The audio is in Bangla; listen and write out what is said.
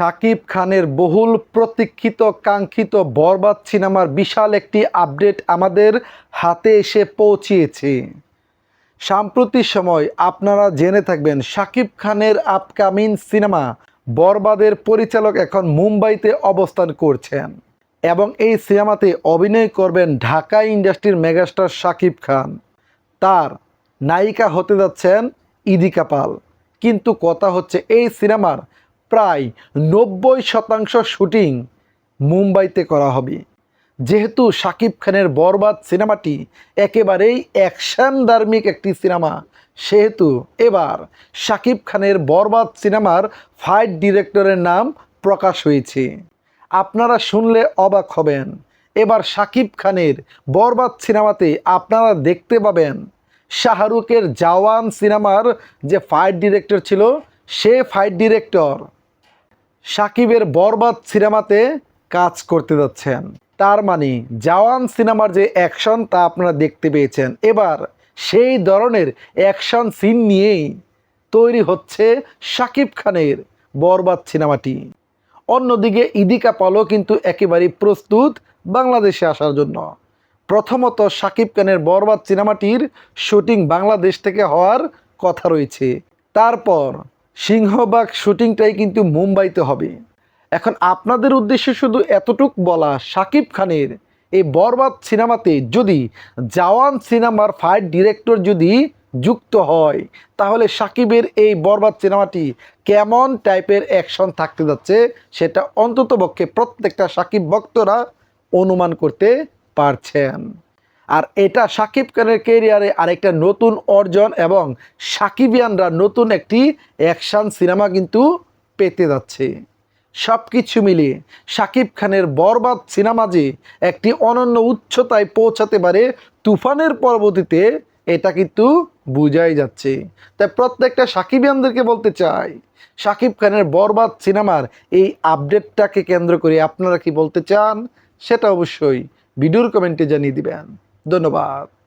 শাকিব খানের বহুল প্রতীক্ষিত, কাঙ্ক্ষিত, বরবাদ সিনেমার বিশাল একটি আপডেট আমাদের হাতে এসে পৌঁছিয়েছে। সাম্প্রতিক সময় আপনারা জেনে থাকবেন শাকিব খানের আপকামিং সিনেমা বরবাদের পরিচালক এখন মুম্বাইতে অবস্থান করছেন এবং এই সিনেমাতে অভিনয় করবেন ঢাকা ইন্ডাস্ট্রির মেগাস্টার শাকিব খান। তার নায়িকা হতে যাচ্ছেন ইদিকা পাল। কিন্তু কথা হচ্ছে, এই সিনেমার প্রায় নব্বই শতাংশ শুটিং মুম্বাইতে করা হবে। যেহেতু শাকিব খানের বরবাদ সিনেমাটি একেবারেই অ্যাকশন ধার্মিক একটি সিনেমা, সেহেতু এবার শাকিব খানের বরবাদ সিনেমার ফাইট ডিরেক্টরের নাম প্রকাশ হয়েছে। আপনারা শুনলে অবাক হবেন, এবার শাকিব খানের বরবাদ সিনেমাতে আপনারা দেখতে পাবেন শাহরুখের জাওয়ান সিনেমার যে ফাইট ডিরেক্টর ছিল, সে ফাইট ডিরেক্টর। সাকিবের বরবাদ সিনেমাতে কাজ করতে যাচ্ছেন। তার মানে জওয়ান সিনেমার যে অ্যাকশন তা আপনারা দেখতে পেয়েছেন। এবার সেই ধরনের অ্যাকশন সিন নিয়েই তৈরি হচ্ছে সাকিব খানের বরবাদ সিনেমাটি। অন্যদিকে ইদিকা পালও কিন্তু একেবারেই প্রস্তুত বাংলাদেশে আসার জন্য। প্রথমত সাকিব খানের বরবাদ সিনেমাটির শুটিং বাংলাদেশ থেকে হওয়ার কথা রয়েছে। তারপর সিংহবাগ শুটিংটাই কিন্তু মুম্বাইতে হবে। এখন আপনাদের উদ্দেশ্যে শুধু এতটুক বলা সাকিব খানের এই বরবাদ সিনেমাতে যদি জওয়ান সিনেমার ফাইট ডিরেক্টর যদি যুক্ত হয়, তাহলে সাকিবের এই বরবাদ সিনেমাটি কেমন টাইপের অ্যাকশন থাকতে যাচ্ছে সেটা অন্ততপক্ষে প্রত্যেকটা সাকিব ভক্তরা অনুমান করতে পারছেন। আর এটা সাকিব খানের কেরিয়ারে আরেকটা নতুন অর্জন এবং সাকিবিয়ানরা নতুন একটি অ্যাকশন সিনেমা কিন্তু পেতে যাচ্ছে। সব কিছু মিলিয়ে সাকিব খানের বরবাদ সিনেমা যে একটি অনন্য উচ্চতায় পৌঁছাতে পারে তুফানের পরবর্তীতে, এটা কিন্তু বুঝাই যাচ্ছে। তাই প্রত্যেকটা সাকিবিয়ানদেরকে বলতে চাই, সাকিব খানের বরবাদ সিনেমার এই আপডেটটাকে কেন্দ্র করে আপনারা কি বলতে চান, সেটা অবশ্যই ভিডিওর কমেন্টে জানিয়ে দিবেন। ধন্যবাদ।